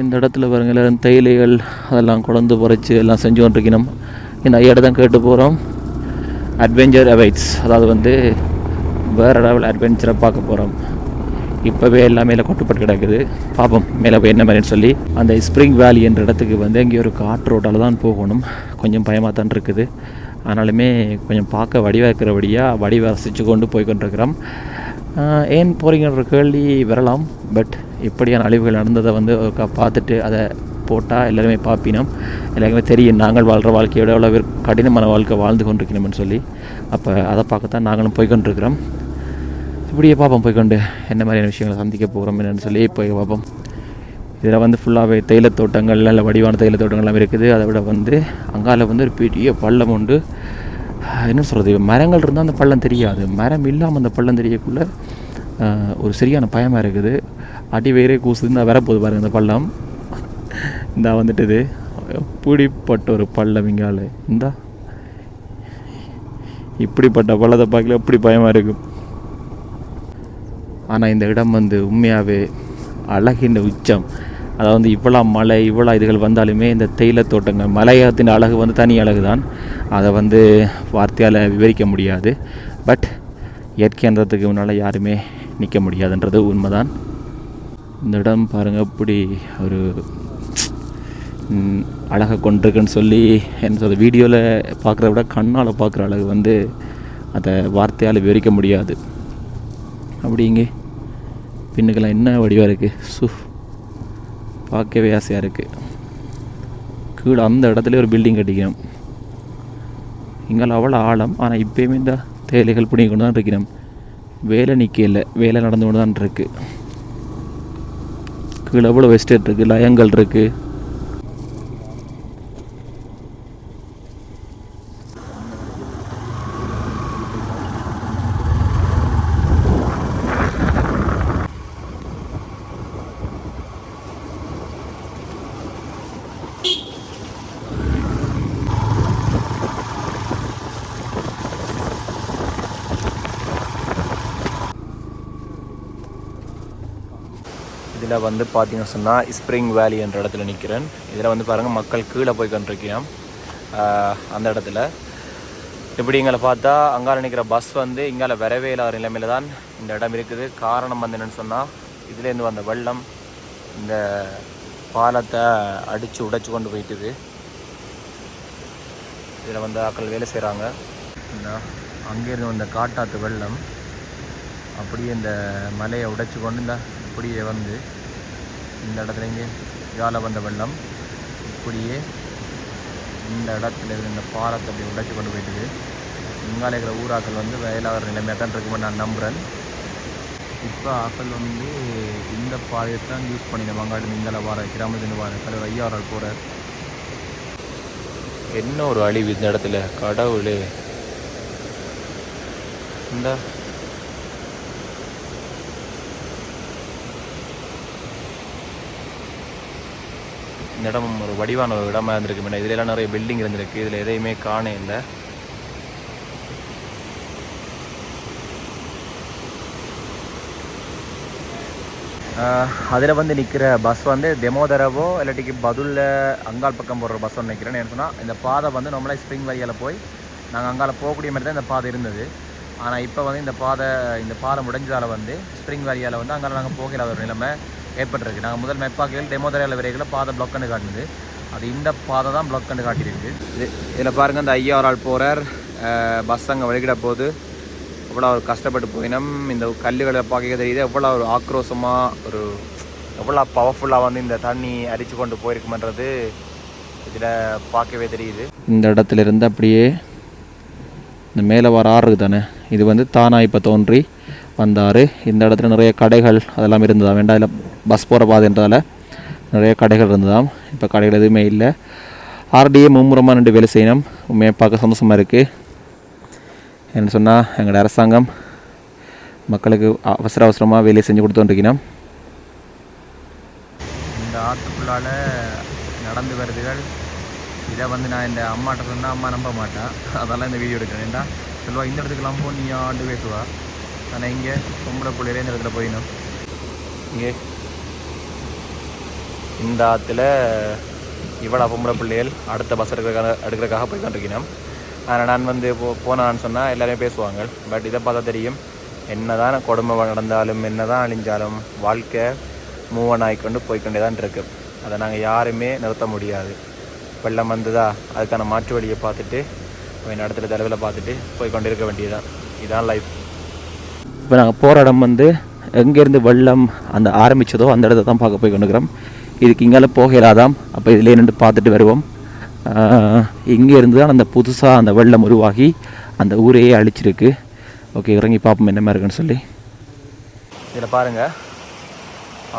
இந்த இடத்துல பாருங்க எல்லாரும் தேயிலைகள் அதெல்லாம் குழந்து பறித்து எல்லாம் செஞ்சு கொண்டிருக்கணும். இந்த ஐயாட்ட தான் கேட்டு போகிறோம் அட்வென்ச்சர் அவைட்ஸ் அதாவது வந்து வேறு லெவல் அட்வென்ச்சரை பார்க்க போகிறோம் இப்போவே எல்லாமே மேலே கொட்டுப்பட்டு கிடக்குது. பார்ப்போம் மேலே போய் என்ன மாதிரின்னு சொல்லி. அந்த ஸ்ப்ரிங் வேலி என்ற இடத்துக்கு வந்து இங்கே ஒரு காற்று ரோட்டால் தான் போகணும். கொஞ்சம் பயமாக தான் இருக்குது. ஆனாலுமே கொஞ்சம் பார்க்க வடிவாக்கிறபடியாக இருக்கிறபடியாக கொண்டு போய் கொண்டிருக்கிறோம். ஏன் போகிறீங்கன்ற கேள்வி வரலாம். பட் இப்படியான அழிவுகள் நடந்ததை வந்து பார்த்துட்டு அதை போட்டால் எல்லாருமே பார்ப்பினோம் எல்லாருமே தெரியும் நாங்கள் வாழ்கிற வாழ்க்கையோட எவ்வளோ கடினமான வாழ்க்கை வாழ்ந்து கொண்டிருக்கணும்னு சொல்லி. அப்போ அதை பார்க்கத்தான் நாங்களும் போய்கொண்டிருக்கிறோம். இப்படியே பார்ப்போம் போய்கொண்டு என்ன மாதிரியான விஷயங்களை சந்திக்க போகிறோம் என்னென்னு சொல்லி போய் பார்ப்போம். இதில் வந்து ஃபுல்லாகவே தேயிலைத் தோட்டங்கள் நல்ல வடிவான தேயிலைத் தோட்டங்கள்லாம் இருக்குது. அதை விட வந்து அங்கால வந்து ஒரு பெரிய பள்ளம் உண்டு. என்ன சொல்கிறது மரங்கள் இருந்தால் அந்த பள்ளம் தெரியாது. மரம் இல்லாமல் அந்த பள்ளம் தெரியக்குள்ள ஆஹ், ஒரு சரியான பயமாக இருக்குது. அடி வேறே கூசுது. இந்த வரப்போகுது பாருங்கள் இந்த பள்ளம். இந்த வந்துட்டுது பிடிப்பட்ட ஒரு பள்ளம் இங்கால. இந்தா. இப்படிப்பட்ட பள்ளத்தை பார்க்கல எப்படி பயமாக இருக்கும் ஆனால் இந்த இடம் வந்து உண்மையாகவே அழகின் உச்சம். அதாவது இவ்வளோ மலை இவ்வளோ இதுகள் வந்தாலுமே இந்த தேயிலை தோட்டங்கள் மலையத்தின் அழகு வந்து தனி அழகு தான் அதை வந்து வார்த்தையால் விவரிக்க முடியாது. பட் இயற்கைன்றதுக்கு முன்னால் யாருமே நிற்க முடியாதுன்றது உண்மைதான். இந்த இடம் பாருங்கள் இப்படி ஒரு அழகாக அழகை கொண்டிருக்குன்னு சொல்லி என்ன சொல்கிறது வீடியோவில் பார்க்குறத விட கண்ணால் பார்க்குற அழகு வந்து அதை வார்த்தையால் விவரிக்க முடியாது. அப்படி இங்கே பின்னுக்கெல்லாம் என்ன வடிவாக இருக்குது சு பார்க்கவே ஆசையாக இருக்குது கீழே அந்த இடத்துல ஒரு பில்டிங் கட்டிக்கணும் இங்கே அவ்வளோ ஆழம் ஆனால் இப்போயுமே இந்த தேலைகள் பிடிங்கி கொண்டு தான் இருக்கிறோம். வேலை நிற்கல வேலை நடந்து கொண்டு தான் இருக்குது கீழே எவ்வளோ வெஸ்டேட் இருக்குது லயங்கள் இருக்குது இதில் வந்து பார்த்தீங்கன்னு சொன்னால் ஸ்ப்ரிங் வேலி என்ற இடத்துல நிற்கிறேன். இதில் வந்து பாருங்கள் மக்கள் கீழே போய் கொண்டிருக்கிறோம் அந்த இடத்துல. இப்படி எங்களை பார்த்தா அங்கால நிற்கிற பஸ் வந்து இங்கால வரவே இல்லாத நிலைமையில தான் இந்த இடம் இருக்குது. காரணம் வந்து என்னென்னு சொன்னால் இதுலேருந்து வந்த வெள்ளம் இந்த பாலத்தை அடித்து உடைச்சு கொண்டு போயிட்டுது. இதில் வந்து ஆக்கள் வேலை செய்கிறாங்க. அங்கேருந்து வந்த காட்டாத்து வெள்ளம் அப்படியே இந்த மலையை உடைச்சு கொண்டு இந்த இப்படியே வந்து இந்த இடத்துல இங்கே இதால் வந்த வெள்ளம் இப்படியே இந்த இடத்துல இருந்து இந்த பாலத்தை அப்படி உடைச்சி கொண்டு போயிட்டுது. இங்கால இருக்கிற ஊராக்கள் வந்து வயலாகிற நிலைமையாக தான் இருக்குமே நான் நம்புகிறேன் இப்போ ஆக்கள் வந்து இந்த பாதையை தான் யூஸ் பண்ணி மங்காடு அங்காடி இந்தால வர கிராமத்துலேருந்து வர தலைவர் ஐயாவரால் போகிறார் என்ன ஒரு அழிவு இந்த இடத்துல? கடவுளே. இந்த இந்த இடம் ஒரு வடிவான ஒரு இடமா இருந்திருக்கு. மேடம் இதுல எல்லாம் நிறைய பில்டிங் இருந்திருக்கு. இதில் எதையுமே காண இல்லை. அதில் வந்து நிற்கிற பஸ் வந்து தெமோதரவோ இல்லாட்டிக்கு பதுலில் அங்கால் பக்கம் போடுற பஸ் ஒன்று நிற்கிறேன்னு என்ன சொன்னால் இந்த பாதை வந்து நம்மளே ஸ்ப்ரிங் வழியால் போய் நாங்கள் அங்கால போகக்கூடிய மாதிரி தான் இந்த பாதை இருந்தது. ஆனால் இப்போ வந்து இந்த பாதை இந்த பாதை முடிஞ்சதால் வந்து ஸ்ப்ரிங் வேலியால் வந்து அங்கே நாங்கள் போக இல்லாத ஒரு நிலைமை. ஏற்பட்டிருக்கு. நாங்கள் முதல் மெப்பாக்கையில் டெமோதரையில் வரைகளை பாதை பிளாக் பண்ணி காட்டுது அது இந்த பாதை தான் பிளாக் பண்ணி காட்டியிருக்கு. இது இதில் பாருங்கள் இந்த ஐயா ஒரு ஆள் போகிறார் பஸ் அங்கே வழிகிட போது எவ்வளோ ஒரு கஷ்டப்பட்டு போயினோம். இந்த கல்லுகளை பார்க்க தெரியுது. எவ்வளோ ஒரு ஆக்ரோஷமாக ஒரு எவ்வளோ பவர்ஃபுல்லாக வந்து இந்த தண்ணி அரிச்சு கொண்டு போயிருக்குமன்றது இதில் பார்க்கவே தெரியுது. இந்த இடத்துல இருந்து அப்படியே இந்த மேலே வர ஆறு தானே இது வந்து தானா இப்போ தோன்றி வந்தார். இந்த இடத்துல நிறைய கடைகள் அதெல்லாம் இருந்ததா? வேண்டாம் இல்லை பஸ் போகிற பாதைன்றதால் நிறைய கடைகள் இருந்ததாம். இப்போ கடைகள் எதுவுமே இல்லை. ஆர்டிஏ மும்முரமாக ரெண்டு வேலை செய்யணும். உண்மையாக பார்க்க சந்தோஷமாக இருக்குது என்ன சொன்னால் எங்களோட அரசாங்கம் மக்களுக்கு அவசர அவசரமாக வேலையை செஞ்சு கொடுத்துருக்கணும் இந்த ஆற்றுக்குள்ளால் நடந்து வருதுகள். இதை வந்து நான் இந்த அம்மாட்ட சொன்னால் அம்மா நம்ப மாட்டேன் அதெல்லாம் இந்த வீடியோ எடுக்கிறேன். ஏன்டா சொல்லுவா இந்த இடத்துக்குலாம் போ நீ ஆண்டு பேசுவா. ஆனால் இங்கே பொம்பளை பிள்ளையிலே இந்த இடத்துல போயிடணும். இங்கே இந்த ஆற்றுல இவ்வளோ பொம்பளை பிள்ளைகள் அடுத்த பஸ் எடுக்கிறக்காக எடுக்கிறதுக்காக போய் கொண்டிருக்கணும் ஆனால் நான் வந்து போ போனான்னு சொன்னால் எல்லாரையும் பேசுவாங்க. பட் இதை பார்த்தா தெரியும். என்னதான் கொடுமை நடந்தாலும் என்னதான் அழிஞ்சாலும் வாழ்க்கை மூவன் ஆகிக்கொண்டு போய்க்கொண்டே தான் இருக்கு. அதை நாங்கள் யாருமே நிறுத்த முடியாது. வெள்ளம் வந்ததா அதுக்கான மாற்று வழியை பார்த்துட்டு போய் நடத்துகிற தலைவில் பார்த்துட்டு போய் கொண்டு இருக்க வேண்டியதுதான். இதுதான் லைஃப் இப்போ நாங்கள் போகிற இடம் வந்து எங்கேருந்து வெள்ளம் அந்த ஆரம்பித்ததோ அந்த இடத்த தான் பார்க்க போய் கொண்டுக்கிறோம் இதுக்கு இங்கால போக இயலாதாம் அப்போ இதில் நின்று பார்த்துட்டு வருவோம். இங்கே இருந்து தான் அந்த புதுசாக அந்த வெள்ளம் உருவாகி அந்த ஊரையே அழிச்சிருக்கு. ஓகே இறங்கி பார்ப்போம் என்ன மாதிரி இருக்குன்னு சொல்லி. இதில் பாருங்கள்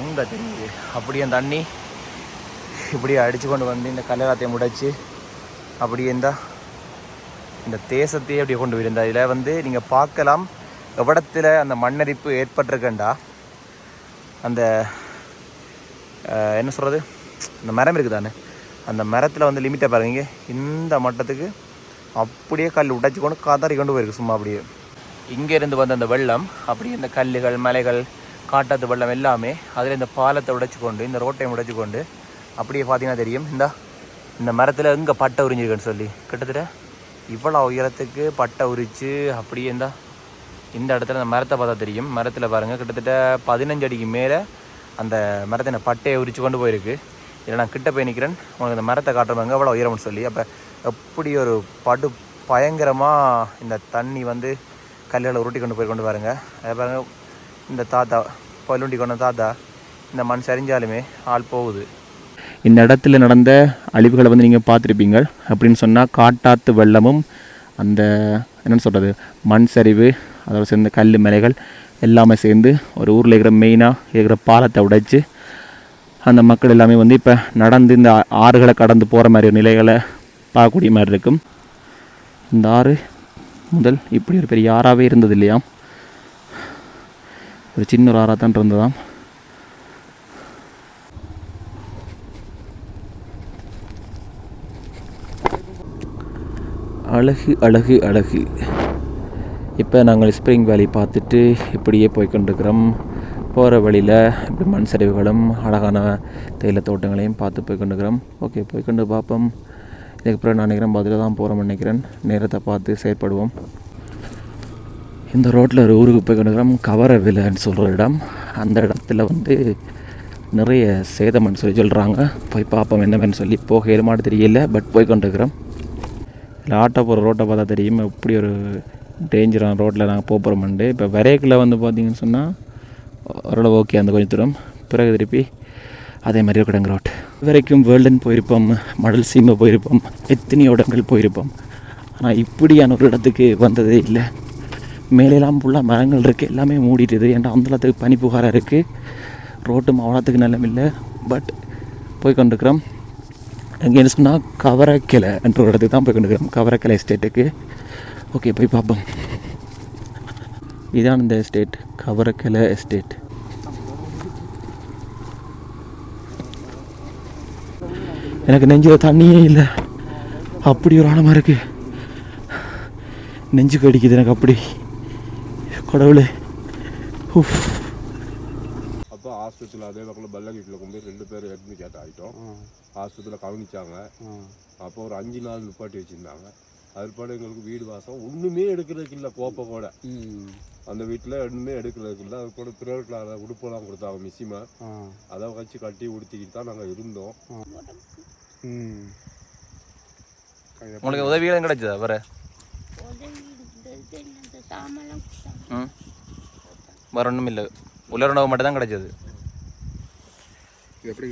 அங்கே தெரியுது. அப்படியே அந்த தண்ணி இப்படியே அடித்து கொண்டு வந்து இந்த கல்லராத்தையும் முடைச்சி அப்படியே இந்த இந்த தேசத்தையே அப்படியே கொண்டு போயிருந்தா. இதில் வந்து நீங்கள் பார்க்கலாம். எவ்விடத்தில் அந்த மண்ணரிப்பு ஏற்பட்டிருக்கண்டா? அந்த என்ன சொல்கிறது இந்த மரம் இருக்குது தானே அந்த மரத்தில் வந்து லிமிட்டை பாருங்க. இந்த மட்டத்துக்கு அப்படியே கல் உடைச்சி கொண்டு காத்தாரி கொண்டு போயிருக்கு. சும்மா அப்படியே. இங்கேருந்து வந்த அந்த வெள்ளம் அப்படியே இந்த கல்லுகள் மலைகள் காட்டாத்து வெள்ளம் எல்லாமே அதில் இந்த பாலத்தை உடைச்சி கொண்டு இந்த ரோட்டையும் உடைச்சி கொண்டு அப்படியே பார்த்தீங்கன்னா தெரியும். இந்த இந்த மரத்தில் எங்கே பட்டை உறிஞ்சிருக்குன்னு சொல்லி. கிட்டத்தட்ட இவ்வளோ உயரத்துக்கு பட்டை உரிச்சு அப்படியே இந்த இந்த இடத்துல அந்த மரத்தை பார்த்தா தெரியும். மரத்தில் பாருங்கள் கிட்டத்தட்ட பதினஞ்சு அடிக்கு மேலே அந்த மரத்தின பட்டையை உரிச்சு கொண்டு போயிருக்கு. இல்லை நான் கிட்ட போய் நிற்கிறேன் உனக்கு இந்த மரத்தை காட்டுறவங்க எவ்வளோ உயரம்னு சொல்லி. அப்போ எப்படி ஒரு படு பயங்கரமாக இந்த தண்ணி வந்து கல்லில் உருட்டி கொண்டு போய் கொண்டு பாருங்கள் அதை பாருங்க. இந்த தாத்தா பல்லுண்டி கொண்ட தாத்தா இந்த மண் சரிஞ்சாலுமே ஆள் போகுது. இந்த இடத்துல நடந்த அழிவுகளை வந்து நீங்கள் பார்த்துருப்பீங்க. அப்படின்னு சொன்னால் காட்டாத்து வெள்ளமும் அந்த என்னென்னு சொல்கிறது மண் சரிவு அதோட சேர்ந்த கல் மலைகள் எல்லாமே சேர்ந்து ஒரு ஊரில் இருக்கிற மெயினாக இருக்கிற பாலத்தை உடைச்சி அந்த மக்கள் எல்லாமே வந்து இப்போ நடந்து இந்த ஆ- ஆறுகளை கடந்து போகிற மாதிரி ஒரு நிலைகளை பார்க்கக்கூடிய மாதிரி இருக்கும். இந்த ஆறு முதல் இப்படி ஒரு பெரிய ஆறாகவே இருந்தது இல்லையாம் ஒரு சின்ன ஒரு ஆறாக தான் இருந்ததாம். அழகு அழகு அழகு. இப்போ நாங்கள் ஸ்ப்ரிங் வேலி பார்த்துட்டு இப்படியே போய்கொண்டிருக்கிறோம் போகிற வழியில் இப்படி மண் சரிவுகளும் அழகான தேயிலை தோட்டங்களையும் பார்த்து போய்கொண்டிருக்கிறோம் ஓகே போய்கொண்டு பார்ப்போம். இதுக்கப்புறம் நான் நினைக்கிறேன் பதிலாக தான் போகிறோம் நினைக்கிறேன். நேரத்தை பார்த்து செயற்படுவோம். இந்த ரோட்டில் ஒரு ஊருக்கு போய் கொண்டிருக்கிறோம் கவரவில்லைன்னு சொல்கிற இடம். அந்த இடத்துல வந்து நிறைய சேதம்னு சொல்லி சொல்கிறாங்க போய் பார்ப்போம் என்னவென்னு சொல்லி. போக ஏழுமாடு தெரியல பட் போய் கொண்டிருக்கிறோம் இல்லை ஆட்டோ போகிற ரோட்டை பார்த்தா தெரியும். எப்படி ஒரு டேஞ்சரான ரோட்டில் நாங்கள் போக போகிறோம்ண்டு இப்போ விரைக்கில் வந்து பார்த்தீங்கன்னு சொன்னால் ஓரளவு ஓகே அந்த கொஞ்சம் தூரம். பிறகு திருப்பி அதே மாதிரி இருக்கடங்க ரோட் வரைக்கும் வேர்ல்டன் போயிருப்போம் மடல் சீமை போயிருப்போம் எத்தனையோ இடங்கள் போயிருப்போம். ஆனால் இப்படியான ஒரு இடத்துக்கு வந்ததே இல்லை. மேலெல்லாம் ஃபுல்லாக மரங்கள் இருக்குது எல்லாமே மூடிட்டுது. ஏன்டா அந்த இடத்துக்கு பனி புகாராக இருக்குது ரோட்டும் அவ்வளோத்துக்கு நல்லம் இல்லை. பட் போய் கொண்டிருக்கிறோம் எங்கேன்னு சொன்னால் கவரக்கிளை என்ற ஒரு இடத்துக்கு தான் போய் கொண்டிருக்கிறோம் கவரக்கிளை எஸ்டேட்டுக்கு ஓகே போய் பார்ப்போம். இதான் இந்த எஸ்டேட் கவரக்கிளை எஸ்டேட் எனக்கு நெஞ்சில் தண்ணியே இல்லை. அப்படி ஒரு ஆழமாக இருக்கு. நெஞ்சு கடிக்குது எனக்கு அப்படி. கடவுளே. உஃப் அப்போ ஹாஸ்பிட்டல் அதே பக்கம் பல்லங்கிட்டில் கொண்டு போய் ரெண்டு பேர் அட்மிட் ஆகிட்டோம் ஹாஸ்பிட்டலில் கவனிச்சாங்க. அப்போ ஒரு அஞ்சு நாள் நிப்பாட்டி வச்சுருந்தாங்க. அதுபாடு எங்களுக்கு வீடு வாசம் ஒன்றுமே எடுக்கிறதுக்கு இல்லை கோப்பை கூட. அந்த வீட்டில் ஒன்றுமே எடுக்கிறதுக்கு இல்லை. அது கூட பிறகு உடுப்பெல்லாம் கொடுத்தாங்க மிஸ்ஸிமா அதை வச்சு கட்டி உடுத்திக்கிட்டு தான் நாங்கள் இருந்தோம். உங்களுக்கு உதவிகளும் கிடைச்சதா. ம். வேற ஒன்றும் இல்லை. உலருணவு மட்டும் தான் கிடைச்சது. எப்படி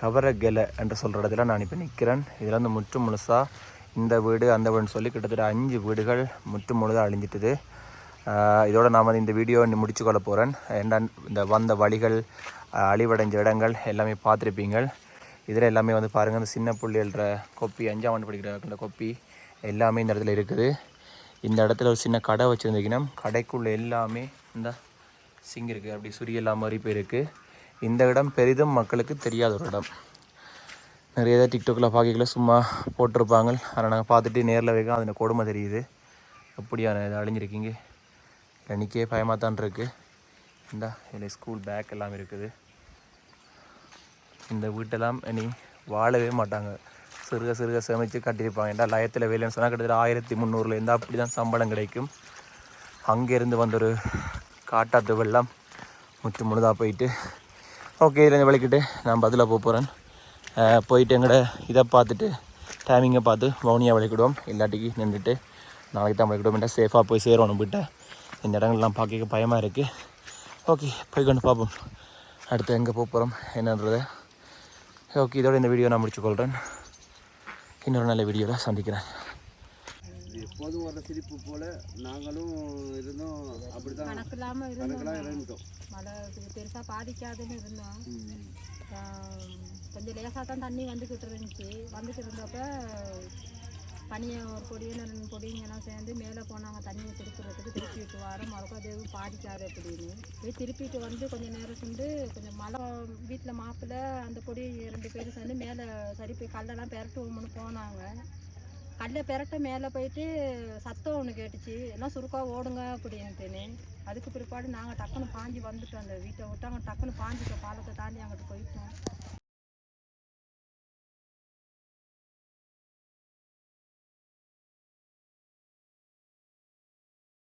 கவரகெலை என்று சொல்கிற இடத்துல நான் இப்போ நிற்கிறேன் இதில் வந்து முற்று முழுசாக இந்த வீடு அந்த வீடுன்னு சொல்லி கிட்டத்தட்ட அஞ்சு வீடுகள் முற்று முழுதாக அழிஞ்சிட்டுது. இதோடு நாம் இந்த வீடியோ முடிச்சு கொள்ள போகிறேன் என்ன இந்த வந்த வழிகள் அழிவடைஞ்ச இடங்கள் எல்லாமே பார்த்துருப்பீங்க இதில் எல்லாமே வந்து பாருங்கள் இந்த சின்ன புள்ளிகள்ற கொப்பி அஞ்சாம் ஆண்டு படிக்கிற கொப்பி எல்லாமே இந்த இடத்துல இருக்குது. இந்த இடத்துல ஒரு சின்ன கடை வச்சுருந்தீங்கன்னா கடைக்குள்ளே எல்லாமே இந்த சிங்க் இருக்குது அப்படி சுரியெல்லாம் மாதிரி போய் இருக்குது இந்த இடம் பெரிதும் மக்களுக்கு தெரியாத ஒரு இடம். நிறைய டிக்டாக்கில் பார்க்கல சும்மா போட்டிருப்பாங்க. ஆனால் நாங்கள் பார்த்துட்டு நேரில் வைக்க அதில் கொடுமை தெரியுது. அப்படியான இதை அழிஞ்சிருக்கீங்க. எனக்கே பயமாக தான் இருக்குது இந்த இதில் ஸ்கூல் பேக் எல்லாம் இருக்குது. இந்த வீட்டெல்லாம் இனி வாழவே மாட்டாங்க. சிறுக சிறுக சேமித்து கட்டியிருப்பாங்க. ஏன்டா லயத்தில் வேலைன்னு சொன்னால் கிட்டத்தட்ட ஆயிரத்தி முந்நூறுலேருந்து அப்படி தான் சம்பளம் கிடைக்கும். அங்கேருந்து வந்த ஒரு காட்டாத்து வெள்ளம் முற்று முழுதாக போயிட்டு ஓகே இதில் விளக்கிட்டு நான் பதிலாக போக போகிறேன் போயிட்டு எங்கட இதை பார்த்துட்டு டைமிங்கை பார்த்து வவுனியா விளக்கிடுவோம் இல்லாட்டிக்கு நின்றுட்டு நாளைக்கு தான் விளக்கிடுவோம் என்ன சேஃபாக போய் சேரணும் வீட்டை இந்த இடங்கள்லாம் பார்க்க பயமாக இருக்குது ஓகே போய் கொண்டு பார்ப்போம். அடுத்து எங்கே போக போகிறோம் என்னன்றதை. ஓகே இதோட இந்த வீடியோ நான் முடிச்சுக்கொள்கிறேன் இன்னொரு நல்ல வீடியோவில் சந்திக்கிறேன். இது எப்போதும் வர சிரிப்பு போல நாங்களும் இருந்தோம். அப்படிதான் கணக்கெல்லாம் இருந்தோம். மழை பெருசாக பாதிக்காதுன்னு இருந்தோம். கொஞ்சம் லேசாக தான் தண்ணி வந்துக்கிட்டு இருந்துச்சு. வந்துக்கிட்டு இருந்தப்ப பனியை ஒரு பொடியும் ரெண்டு பொடிங்கெல்லாம் சேர்ந்து மேலே போனாங்க தண்ணியை திருப்புறதுக்கு திருப்பிட்டு வரோம் மறுக்கும் அது பாதிக்காது அப்படின்னு. போய் திருப்பிட்டு வந்து கொஞ்சம் நேரம் சென்று கொஞ்சம் மழை வீட்டில் மாப்பிள்ளை அந்த பொடி ரெண்டு பேரும் சேர்ந்து மேலே சரி போய் கல்லெல்லாம் பெரட்டுவோம்னு போனாங்க. கல்லை பெரட்ட மேலே போயிட்டு சத்தம் ஒன்று கேட்டுச்சு. எல்லாம் சுருக்காக ஓடுங்க அப்படின்ட்டுன்னு. அதுக்கு பிற்பாடு நாங்கள் டக்குன்னு பாஞ்சி வந்துட்டோம் அந்த வீட்டை விட்டு. அங்கே டக்குன்னு பாஞ்சிட்டோம் பாலத்தை தாண்டி அங்கிட்டு போயிட்டோம்.